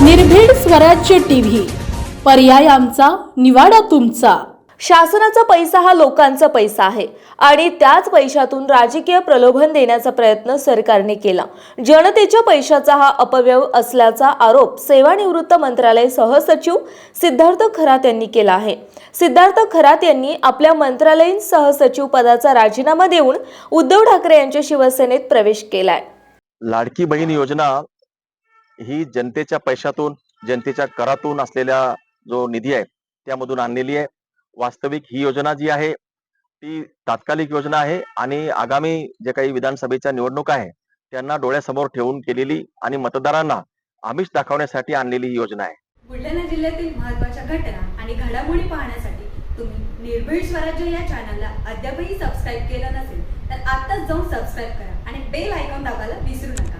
स्वराज्य टीव्ही. पर्याय आमचा निवाडा तुमचा. शासनाचा पैसा हा लोकांचा पैसा आहे. आणि त्याच पैशातून राजकीय प्रलोभन देण्याचा प्रयत्न सरकारने केला. जनतेच्या पैशाचा हा अपव्यय असल्याचा आरोप सेवानिवृत्त मंत्रालय सहसचिव सिद्धार्थ खरात यांनी केला आहे. सिद्धार्थ खरात यांनी आपल्या मंत्रालयीन सहसचिव पदाचा राजीनामा देऊन उद्धव ठाकरे यांच्या शिवसेनेत प्रवेश केलाय. लाडकी बहीण योजना ही जनतेच्या पैशातून जनतेच्या करातून असलेल्या जो निधी आहे त्यामधून आणलेली आहे. वास्तविक ही योजना जी आहे ती तात्कालिक योजना आहे आणि आगामी जे काही विधानसभेच्या निवडणुका आहे त्यांना डोळ्यासमोर ठेवून केलेली आणि मतदारांना आमिष दाखवण्यासाठी आणलेली ही योजना आहे. बुलढाणा जिल्ह्यातील महत्त्वाच्या घटना आणि घडामोडी पाहण्यासाठी तुम्ही निर्भीड स्वराज्य या चॅनलला अद्यापही सबस्क्राईब केलं नसेल तर आत्ताच जाऊन सबस्क्राईब करा आणि बेल आयकॉन दाबायला विसरू नका.